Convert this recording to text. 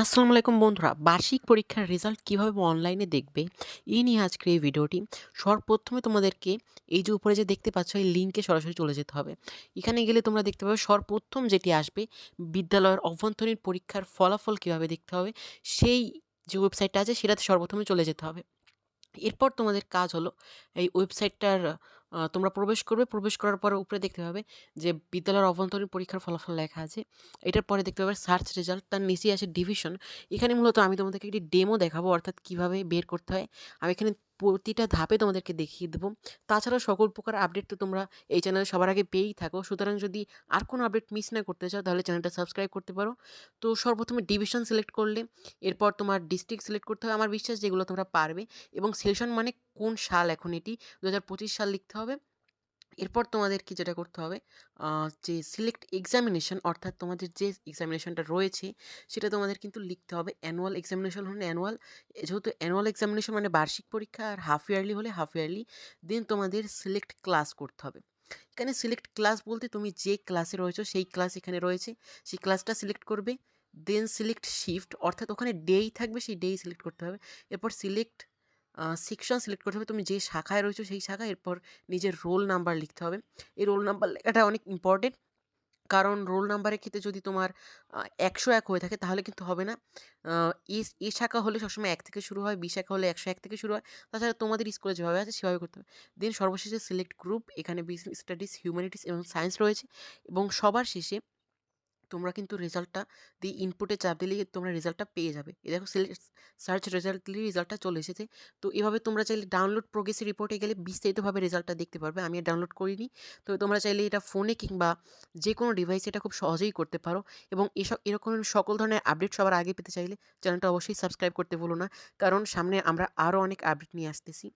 আসসালামু আলাইকুম বন্ধুরা। বার্ষিক পরীক্ষার রেজাল্ট কীভাবে অনলাইনে দেখবে, এই নিয়ে আজকের এই ভিডিওটি। সর্বপ্রথমে তোমাদেরকে এই যে উপরে যে দেখতে পাচ্ছ, এই লিঙ্কে সরাসরি চলে যেতে হবে। এখানে গেলে তোমরা দেখতে পাবে সর্বপ্রথম যেটি আসবে, বিদ্যালয়ের অভ্যন্তরীণ পরীক্ষার ফলাফল কীভাবে দেখতে হবে, সেই যে ওয়েবসাইটটা আছে সেটাতে সর্বপ্রথমে চলে যেতে হবে। এরপর তোমাদের কাজ হলো, এই ওয়েবসাইটটার তোমরা প্রবেশ করবে। প্রবেশ করার পরে উপরে দেখতে পাবে যে বিদ্যালয়ের অভ্যন্তরীণ পরীক্ষার ফলাফল লেখা আছে। এটার পরে দেখতে পাবে সার্চ রেজাল্ট তার নিচেই আছে ডিভিশন এখানে মূলত আমি তোমাদেরকে একটি ডেমো দেখাবো, অর্থাৎ কীভাবে বের করতে হয়। আমি এখানে প্রতিটা ধাপে তোমাদেরকে দেখিয়ে দেবো। তাছাড়া সকল প্রকার আপডেট তো তোমরা এই চ্যানেলে সবার আগে পেয়েই থাকো। সুতরাং যদি আর কোনো আপডেট মিস না করতে চাও, তাহলে চ্যানেলটা সাবস্ক্রাইব করতে পারো। তো সর্বপ্রথমে ডিভিশন সিলেক্ট করলে, এরপর তোমার ডিস্ট্রিক্ট সিলেক্ট করতে হবে। আমার বিশ্বাস যেগুলো তোমরা পারবে এবং সেশন মানে কোন সাল এখন এটি? দু হাজার পঁচিশ সাল লিখতে হবে। এরপর তোমাদেরকে যেটা করতে হবে যে সিলেক্ট এক্সামিনেশন অর্থাৎ তোমাদের যে এক্সামিনেশনটা রয়েছে, সেটা তোমাদের কিন্তু লিখতে হবে। অ্যানুয়াল এক্সামিনেশন হলে অ্যানুয়াল যেহেতু অ্যানুয়াল এক্সামিনেশন মানে বার্ষিক পরীক্ষা আর হাফ ইয়ারলি হলে হাফ ইয়ারলি দেন তোমাদের সিলেক্ট ক্লাস করতে হবে। এখানে সিলেক্ট ক্লাস বলতে তুমি যে ক্লাসে রয়েছো, সেই ক্লাস এখানে রয়েছে। সেই ক্লাসটা সিলেক্ট করবে দেন সিলেক্ট শিফট অর্থাৎ ওখানে ডেই থাকবে, সেই ডেই সিলেক্ট করতে হবে। এরপর সিলেক্ট সেকশন সিলেক্ট করতে হবে। তুমি যে শাখায় রয়েছো সেই শাখায় এরপর নিজের রোল নাম্বার লিখতে হবে। এই রোল নাম্বার লেখাটা অনেক ইম্পর্টেন্ট কারণ রোল নাম্বারের ক্ষেত্রে যদি তোমার একশো এক হয়ে থাকে তাহলে কিন্তু হবে না। এ শাখা হলে সবসময় এক থেকে শুরু হয়, বি শাখা হলে একশো এক থেকে শুরু হয়। তাছাড়া তোমাদের স্কুলে যেভাবে আছে সেভাবে করতে হবে। দেন সর্বশেষে সিলেক্ট গ্রুপ এখানে বিজনেস স্টাডিজ হিউম্যানিটিস এবং সায়েন্স রয়েছে এবং সবার শেষে তোমরা কিন্তু রেজাল্টটা দিয়ে ইনপুটে চাপ দিলেই তোমরা রেজাল্টটা পেয়ে যাবে। এ দেখো সার্চ রেজাল্ট দিলেই রেজাল্টটা চলে এসেছে। তো এভাবে তোমরা চাইলে ডাউনলোড প্রোগ্রেস রিপোর্টে গেলে বিস্তারিতভাবে রেজাল্টটা দেখতে পারবে। আমি ডাউনলোড করিনি। তো তোমরা চাইলে এটা ফোনে কিংবা যে কোনো ডিভাইসে এটা খুব সহজেই করতে পারো। এবং এসব, এরকম সকল ধরনের আপডেট সবার আগে পেতে চাইলে চ্যানেলটা অবশ্যই সাবস্ক্রাইব করতে ভুলো না। কারণ সামনে আমরা আরও অনেক আপডেট নিয়ে আসতেছি।